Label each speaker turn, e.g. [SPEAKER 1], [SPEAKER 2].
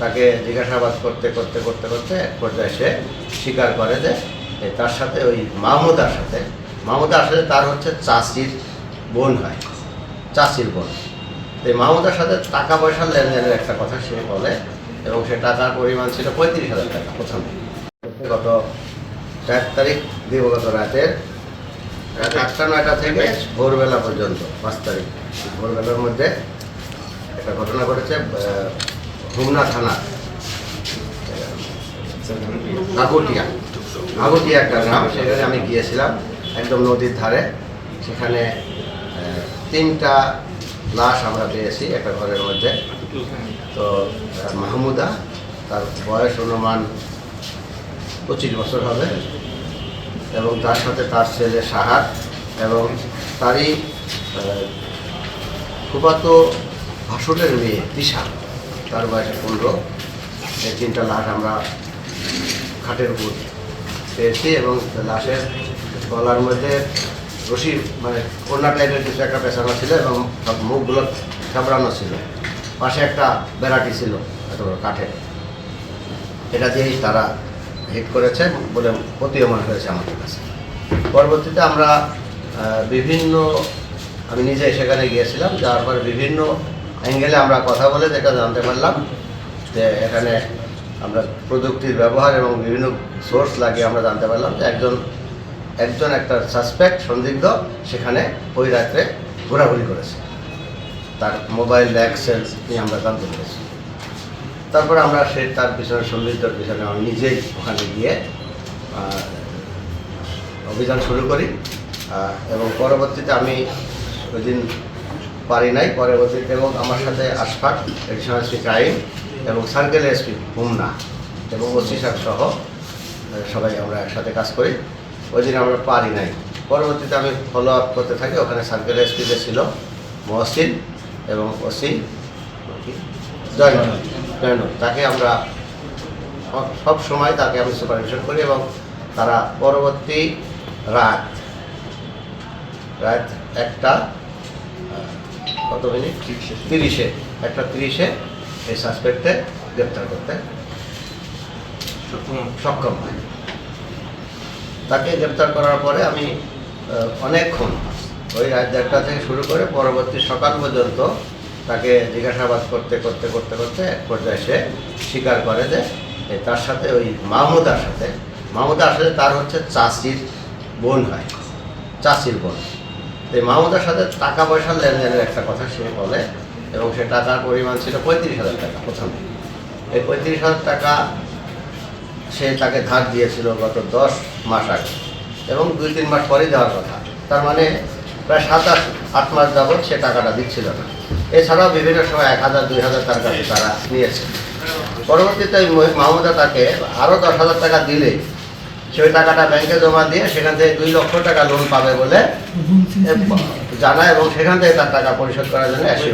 [SPEAKER 1] তাকে জিজ্ঞাসাবাদ করতে করতে করতে করতে এক পর্যায়ে সে স্বীকার করে যে তার সাথে ওই মাহমুদার সাথে মাহমুদার সাথে তার হচ্ছে চাষির বোন হয় চাষির বোন। এই মাহমুদার সাথে টাকা পয়সা লেনদেনের একটা কথা সে বলে এবং সে টাকার পরিমাণ ছিল পঁয়ত্রিশ হাজার টাকা প্রথমে। গত চার তারিখ, দিবগত রাতের রাত আটটা, নয়টা থেকে ভোরবেলা পর্যন্ত, পাঁচ তারিখ, ভোরবেলার মধ্যে একটা ঘটনা ঘটেছে হোমনা থানা। নাগটিয়া নাগটিয়া একটা গ্রাম, সেখানে আমি গিয়েছিলাম একদম নদীর ধারে। সেখানে তিনটা লাশ আমরা পেয়েছি একটা ঘরের মধ্যে। তো মাহমুদা, তার বয়স অনুমান পঁচিশ বছর হবে। এবং তার সাথে তার ছেলে সাহার এবং তারই ফুফাতো ভাসুরের মেয়ে দিশা তার বয়স পনেরো। এই তিনটা লাশ আমরা খাটের উপর পেয়েছি এবং লাশের গলার মধ্যে রশি মানে কন্যা টাইপের কিছু একটা পেছানো ছিল এবং মুখগুলো চাপড়ানো ছিল। পাশে একটা বেড়াটি ছিল এত বড় কাঠের। এটা দিয়েই তারা হিট করেছে বলে প্রতীয়মান হয়েছে আমাদের কাছে। পরবর্তীতে আমরা বিভিন্ন, আমি নিজে সেখানে গিয়েছিলাম যার পর বিভিন্ন অ্যাঙ্গেলে আমরা কথা বলে যেটা জানতে পারলাম যে এখানে আমরা প্রযুক্তির ব্যবহার এবং বিভিন্ন সোর্স লাগিয়ে আমরা জানতে পারলাম যে একজন একজন একটা সাসপেক্ট সন্দিগ্ধ সেখানে ওই রাত্রে ঘোরাঘুরি করেছে। তার মোবাইল ব্যাগ সেলস নিয়ে আমরা জানতে পেরেছি। তারপর আমরা সে, তার পিছনে সন্দিগ্ধর পিছনে আমি নিজেই ওখানে গিয়ে অভিযান শুরু করি। এবং পরবর্তীতে আমি ওই দিন পারি নাই। পরবর্তীতে এবং আমার সাথে আশফাক, এডিশনাল এসপি ক্রাইম এবং সার্কেল এসপি হুমনা এবং ওসি সহ সবাই আমরা একসাথে কাজ করি। ওই দিন আমরা পারি নাই। পরবর্তীতে আমি ফলো আপ করতে থাকি, ওখানে সার্কেল এসপিতে ছিল, মহসিন এবং ওসি জয়ন তাকে আমরা সব- সময় তাকে আমি সুপারভিশন করি এবং তারা পরবর্তী রাত রাত একটা কত মিনিট তিরিশে। একটা তিরিশে এই সাসপেক্টে গ্রেপ্তার করতে সক্ষম হয়। তাকে গ্রেপ্তার করার পরে আমি অনেকক্ষণ ওই রাত দেড়টা থেকে শুরু করে পরবর্তী সকাল পর্যন্ত তাকে জিজ্ঞাসাবাদ করতে করতে করতে করতে এক পর্যায়ে সে স্বীকার করে যে তার সাথে ওই মাহমুদার সাথে মাহমুদার সাথে তার হচ্ছে চাষির বোন হয়। চাষির বোন। এই মাহমুদার সাথে টাকা পয়সা লেনদেনের একটা কথা সে বলে, এবং সে টাকার পরিমাণ ছিল পঁয়ত্রিশ হাজার টাকা প্রথমে। এই পঁয়ত্রিশ হাজার টাকা সে তাকে ধার দিয়েছিল গত দশ মাস আগে, এবং দুই তিন মাস পরেই দেওয়ার কথা। তার মানে প্রায় সাত আট আট মাস যাবৎ সে টাকাটা দিচ্ছিল না। এছাড়াও বিভিন্ন সময় এক হাজার, দুই হাজার কাছে তারা নিয়েছে। পরবর্তীতে মাহমুদা তাকে আরও দশ হাজার টাকা দিলে সে ওই টাকাটা ব্যাংকে জমা দিয়ে সেখান থেকে দুই লক্ষ টাকা লোন পাবে বলে জানায় এবং সেখান থেকে তার টাকা পরিশোধ করার জন্য